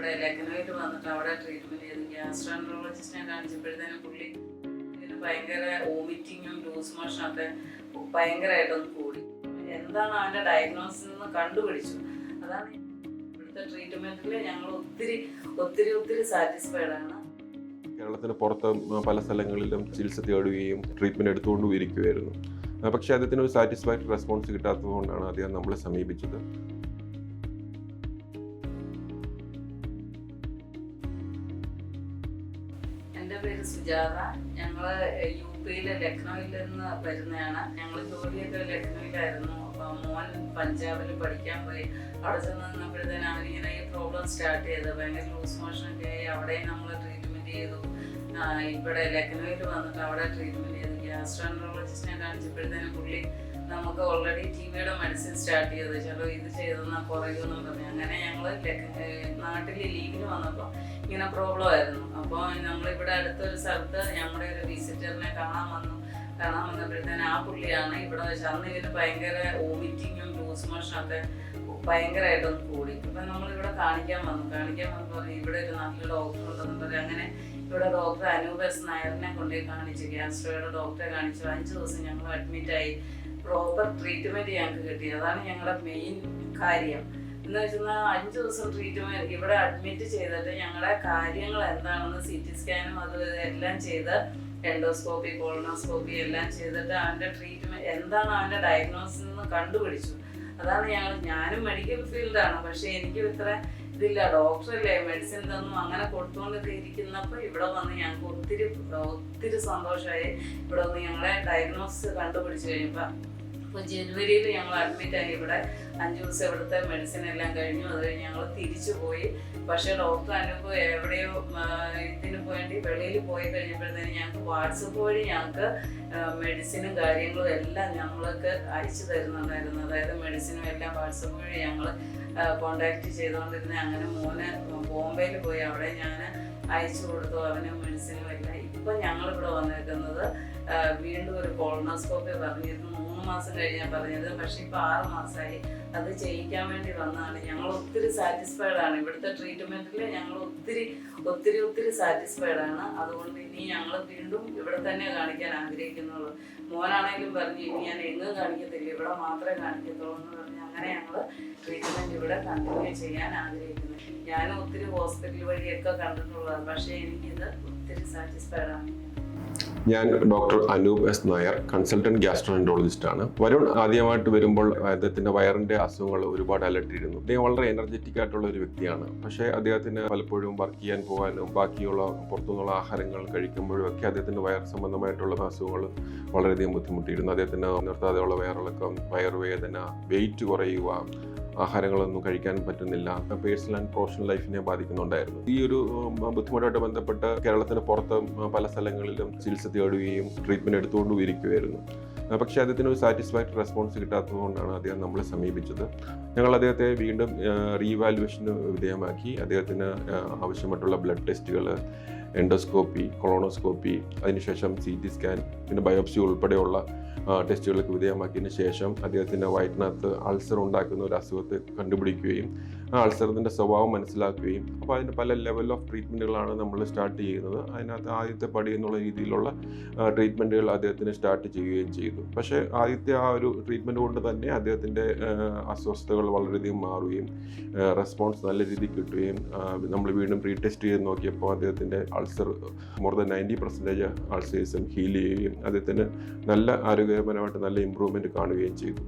ഇവിടെ ലക്നൌവിൽ വന്നിട്ട് അവിടെ ട്രീറ്റ്മെന്റ് ചെയ്ത് ഗ്യാസ്ട്രോൻട്രോളജിസ്റ്റിനെ കാണിച്ചപ്പോഴത്തേനും പുള്ളി ഭയങ്കര വോമിറ്റിങ്ങും ലൂസ് മോഷനും ഒക്കെ ഭയങ്കരമായിട്ടൊന്ന് കൂടി. എന്താണ് അവന്റെ ഡയഗ്നോസിസ് എന്ന് കണ്ടുപിടിച്ചു. അതാണ് ഇവിടുത്തെ ട്രീറ്റ്മെന്റിൽ ഞങ്ങൾ ഒത്തിരി ഒത്തിരി ഒത്തിരി സാറ്റിസ്ഫൈഡ് ആണ്. കേരളത്തിന് പുറത്ത് പല സ്ഥലങ്ങളിലും ചികിത്സ തേടുകയും ട്രീറ്റ്മെന്റ് എടുത്തുകൊണ്ടും ഇരിക്കുമായിരുന്നു പക്ഷേ അദ്ദേഹത്തിന് ഒരു സാറ്റിസ്ഫൈഡ് റെസ്പോൺസ് കിട്ടാത്തതുകൊണ്ടാണ് അദ്ദേഹം നമ്മളെ സമീപിച്ചത്. എന്റെ പേര് സുജാത. ഞങ്ങൾ യു പിയിലെ ലക്നൌവിൽ നിന്ന് വരുന്നതാണ് ഞങ്ങൾ ജോലിയൊക്കെ ലക്നൌവിലായിരുന്നു. അപ്പം മോൻ പഞ്ചാബിൽ പഠിക്കാൻ പോയി. അവിടെ ചെന്ന് നിന്നപ്പോഴത്തേനും അവനിങ്ങനെ ഈ പ്രോബ്ലം സ്റ്റാർട്ട് ചെയ്തത്. ഭയങ്കര ലൂസ് മോഷൻ ഒക്കെ ആയി. അവിടെയും നമ്മൾ ട്രീറ്റ്മെന്റ് ചെയ്തു. ഇവിടെ ലക്നൌവിൽ വന്നിട്ട് അവിടെ ട്രീറ്റ്മെന്റ് ചെയ്തു. ഗ്യാസ്ട്രോൻട്രോളജിസ്റ്റിനെ കാണിച്ചപ്പോഴത്തേനും പുള്ളി നമുക്ക് ഓൾറെഡി ടി മനസ്സിൽ സ്റ്റാർട്ട് ചെയ്ത്. ചിലോ ഇത് ചെയ്തെന്നാൽ എന്ന് പറഞ്ഞു. അങ്ങനെ ഞങ്ങൾ നാട്ടിൽ ലീവിന് വന്നപ്പോൾ ഇങ്ങനെ പ്രോബ്ലം ആയിരുന്നു. അപ്പോൾ നമ്മളിവിടെ അടുത്തൊരു സ്ഥലത്ത് ഞങ്ങളുടെ ഒരു വിസിറ്ററിനെ കാണാൻ വന്നു. കാണാൻ വന്നപ്പോഴത്തേന് ആ പുള്ളിയാണ് ഇവിടെ വെച്ച് അന്ന് ഇതിന് ഭയങ്കര വോമിറ്റിങ്ങും ലൂസ് മോഷനൊക്കെ ഭയങ്കരമായിട്ടൊന്ന് കൂടി. അപ്പം നമ്മളിവിടെ കാണിക്കാൻ വന്നു. കാണിക്കാൻ വന്നു പറഞ്ഞു ഇവിടെ ഒരു നല്ല ഡോക്ടർ ഉണ്ടെന്ന് പറഞ്ഞു അങ്ങനെ ഇവിടെ ഡോക്ടർ അനൂപ് എസ് നായറിനെ കൊണ്ടുപോയി കാണിച്ചു. ഗ്യാസ്ട്രോയുടെ ഡോക്ടറെ കാണിച്ചു. അഞ്ച് ദിവസം ഞങ്ങൾ അഡ്മിറ്റായി പ്രോപ്പർ ട്രീറ്റ്മെന്റ് ഞങ്ങൾക്ക് കിട്ടി. അതാണ് ഞങ്ങളുടെ മെയിൻ കാര്യം. എന്ന് വെച്ചാൽ അഞ്ച് ദിവസം ട്രീറ്റ്മെന്റ് ഇവിടെ അഡ്മിറ്റ് ചെയ്തിട്ട് ഞങ്ങളുടെ കാര്യങ്ങൾ എന്താണെന്ന് സി ടി സ്കാനും അത് എല്ലാം ചെയ്ത് എൻഡോസ്കോപ്പി കോളനോസ്കോപ്പി എല്ലാം ചെയ്തിട്ട് അവന്റെ ട്രീറ്റ്മെന്റ് എന്താണ് അവന്റെ ഡയഗ്നോസിസ് എന്ന് കണ്ടുപിടിച്ചു. അതാണ് ഞങ്ങൾ ഞാനും മെഡിക്കൽ ഫീൽഡാണ് പക്ഷെ എനിക്കും ഇത്ര ഇതില്ല ഡോക്ടറല്ലേ മെഡിസിൻ തന്നു അങ്ങനെ കൊടുത്തുകൊണ്ടൊക്കെ ഇരിക്കുന്നപ്പോൾ ഇവിടെ വന്ന് ഞങ്ങൾക്ക് ഒത്തിരി ഒത്തിരി സന്തോഷമായി. ഇവിടെ വന്ന് ഞങ്ങളെ ഡയഗ്നോസിസ് കണ്ടുപിടിച്ച് കഴിയുമ്പോൾ ഇപ്പോൾ ജനുവരിയിൽ ഞങ്ങൾ അഡ്മിറ്റായി ഇവിടെ അഞ്ച് ദിവസം ഇവിടുത്തെ മെഡിസിൻ എല്ലാം കഴിഞ്ഞു. അത് കഴിഞ്ഞ് ഞങ്ങൾ തിരിച്ചു പോയി. പക്ഷേ ഡോക്ടർ അനുഭവം എവിടെയോ ഇതിന് വേണ്ടി വെളിയിൽ പോയി കഴിഞ്ഞപ്പോഴത്തേന് ഞങ്ങൾക്ക് വാട്സപ്പ് വഴി ഞങ്ങൾക്ക് മെഡിസിനും കാര്യങ്ങളും എല്ലാം ഞങ്ങൾക്ക് അയച്ചു തരുന്നുണ്ടായിരുന്നു. അതായത് മെഡിസിനും എല്ലാം വാട്സപ്പ് വഴി ഞങ്ങൾ കോണ്ടാക്ട് ചെയ്തുകൊണ്ടിരുന്ന. അങ്ങനെ മോന് ബോംബെയിൽ പോയി. അവിടെ ഞാൻ അയച്ചു കൊടുത്തു. അവന് മെഡിസിനും എല്ലാം. ഇപ്പം ഞങ്ങളിവിടെ വന്നേക്കുന്നത് വീണ്ടും ഒരു കോളനോസ്കോപ്പി പറഞ്ഞിരുന്നു. മൂന്ന് മാസം കഴിഞ്ഞാൽ പറഞ്ഞത് പക്ഷെ ഇപ്പൊ ആറ് മാസമായി അത് ചെയ്യിക്കാൻ വേണ്ടി വന്നതാണ്. ഞങ്ങൾ ഒത്തിരി സാറ്റിസ്ഫൈഡ് ആണ്. ഇവിടുത്തെ ട്രീറ്റ്മെന്റിൽ ഞങ്ങൾ ഒത്തിരി ഒത്തിരി ഒത്തിരി സാറ്റിസ്ഫൈഡ് ആണ്. അതുകൊണ്ട് ഇനി ഞങ്ങൾ വീണ്ടും ഇവിടെ തന്നെ കാണിക്കാൻ ആഗ്രഹിക്കുന്നുള്ളൂ മോനാണെങ്കിലും പറഞ്ഞു ഇനി ഞാൻ എങ്ങും കാണിക്കത്തില്ല. ഇവിടെ മാത്രമേ കാണിക്കത്തുള്ളൂ എന്ന് പറഞ്ഞു. അങ്ങനെ ഞങ്ങൾ ട്രീറ്റ്മെന്റ് ഇവിടെ കണ്ടിന്യൂ ചെയ്യാൻ ആഗ്രഹിക്കുന്നു. ഞാനും ഒത്തിരി ഹോസ്പിറ്റൽ വഴിയൊക്കെ കണ്ടിട്ടുള്ളതാണ്. പക്ഷേ എനിക്കിത് ഒത്തിരി സാറ്റിസ്ഫൈഡ് ആണ്. ഞാൻ doctor Anoop S Nair consultant gastroenterologist ആണ്. വരുൺ ആദ്യമായിട്ട് വരുമ്പോൾ അദ്ദേഹത്തിന്റെ വയറിന്റെ അസുഖങ്ങൾ ഒരുപാട് അലട്ടിയിരുന്നു അദ്ദേഹം വളരെ എനർജറ്റിക് ആയിട്ടുള്ള ഒരു വ്യക്തിയാണ്. പക്ഷേ അദ്ദേഹത്തിന് പലപ്പോഴും വർക്ക് ചെയ്യാൻ പോകാനും ബാക്കിയുള്ള പുറത്തുനിന്നുള്ള ആഹാരങ്ങൾ കഴിക്കുമ്പോഴും ഒക്കെ അദ്ദേഹത്തിന്റെ വയർ സംബന്ധമായിട്ടുള്ള അസുഖങ്ങൾ വളരെയധികം ബുദ്ധിമുട്ടിയിരുന്നു. അദ്ദേഹത്തിന് നിർത്താതെയുള്ള വയറിളക്കം വയറുവേദന വെയിറ്റ് കുറയുക ആഹാരങ്ങളൊന്നും കഴിക്കാൻ പറ്റുന്നില്ല. പേഴ്സണൽ ആൻഡ് പ്രൊഫഷണൽ ലൈഫിനെ ബാധിക്കുന്നുണ്ടായിരുന്നു. ഈ ഒരു ബുദ്ധിമുട്ടായിട്ട് ബന്ധപ്പെട്ട് കേരളത്തിന് പുറത്ത് പല സ്ഥലങ്ങളിലും ചികിത്സ തേടുകയും ട്രീറ്റ്മെന്റ് എടുത്തുകൊണ്ടും ഇരിക്കുമായിരുന്നു പക്ഷേ അദ്ദേഹത്തിന് ഒരു സാറ്റിസ്ഫാക്ടറി റെസ്പോൺസ് കിട്ടാത്തതുകൊണ്ടാണ് അദ്ദേഹം നമ്മളെ സമീപിച്ചത്. ഞങ്ങൾ അദ്ദേഹത്തെ വീണ്ടും റീവാലുവേഷന് വിധേയമാക്കി. അദ്ദേഹത്തിന് ആവശ്യമായിട്ടുള്ള ബ്ലഡ് ടെസ്റ്റുകൾ എൻഡോസ്കോപ്പി കൊളോണോസ്കോപ്പി അതിനുശേഷം സി ടി സ്കാൻ പിന്നെ ബയോപ്സി ഉൾപ്പെടെയുള്ള ടെസ്റ്റുകൾക്ക് വിധേയമാക്കിയതിന് ശേഷം അദ്ദേഹത്തിന്റെ വയറ്റിനകത്ത് അൾസർ ഉണ്ടാക്കുന്ന ഒരു അസുഖത്തെ കണ്ടുപിടിക്കുകയും ആ അൾസറിന്റെ സ്വഭാവം മനസ്സിലാക്കുകയും അപ്പോൾ അതിന്റെ പല ലെവൽ ഓഫ് ട്രീറ്റ്മെന്റുകളാണ് നമ്മൾ സ്റ്റാർട്ട് ചെയ്യുന്നത്. അതിനകത്ത് ആദ്യത്തെ പടി എന്നുള്ള രീതിയിലുള്ള ട്രീറ്റ്മെന്റുകൾ അദ്ദേഹത്തിന് സ്റ്റാർട്ട് ചെയ്യുകയും ചെയ്തു. പക്ഷേ ആദ്യത്തെ ആ ഒരു ട്രീറ്റ്മെന്റ് കൊണ്ട് തന്നെ അദ്ദേഹത്തിന്റെ അസ്വസ്ഥതകൾ വളരെയധികം മാറുകയും റെസ്പോൺസ് നല്ല രീതിയിൽ കിട്ടുകയും നമ്മൾ വീണ്ടും പ്രീ ടെസ്റ്റ് ചെയ്ത് നോക്കിയപ്പോൾ അദ്ദേഹത്തിന്റെ ulcer more than ninety percentage അൾസേഴ്സും heal ചെയ്യുകയും അദ്ദേഹത്തിന് നല്ല ആരോഗ്യപരമായിട്ട് നല്ല ഇമ്പ്രൂവ്മെന്റ് കാണുകയും ചെയ്തു.